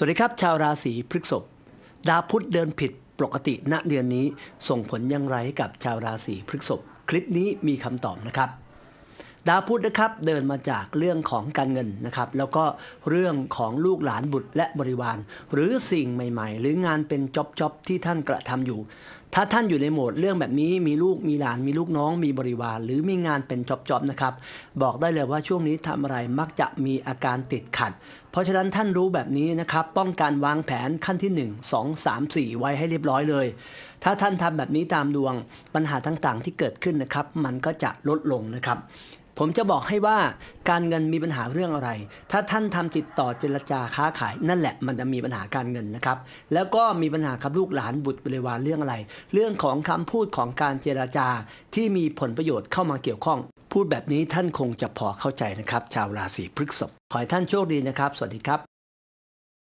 สวัสดีครับ ชาวราศีพฤษภดาวพุธเดินผิดปกติณเดือนนี้ส่งผลอย่างไรให้กับชาวราศีพฤษภคลิปนี้มีคำตอบนะครับ ดาวพุธนะครับเดินมาจากเรื่องของการเงินนะครับแล้วก็เรื่องของลูกหลานบุตรและบริวาร หรือสิ่งใหม่ ๆ หรืองานเป็นจ็อบจอบที่ท่านกระทำอยู่ ถ้าท่านอยู่ในโหมดเรื่องแบบนี้มีลูกมีหลานมีลูกน้องมีบริวาร หรือมีงานเป็นจ็อบจอบนะครับบอกได้เลยว่าช่วงนี้ทำอะไรมักจะมีอาการติดขัด เพราะฉะนั้นท่านรู้แบบนี้นะครับป้องกันวางแผนขั้นที่ 1 2 3 4 ไว้ให้เรียบร้อยเลย ถ้าท่านทำแบบนี้ตามดวงปัญหาต่างๆ ที่เกิดขึ้นนะครับมันก็จะลดลงนะครับผมจะบอกให้ว่าการเงินมีปัญหาเรื่องอะไร ถ้าท่านทำติดต่อเจรจาค้าขายนั่นแหละมันจะมีปัญหาการเงินนะครับ แล้วก็มีปัญหากับลูกหลานบุตรบริวารเรื่องอะไร เรื่องของคำพูดของการเจรจาที่มีผลประโยชน์เข้ามาเกี่ยวข้อง พูดแบบนี้ท่านคงจะพอเข้าใจนะครับ ชาวราศีพฤษภขอให้ท่านโชคดีนะครับ สวัสดีครับ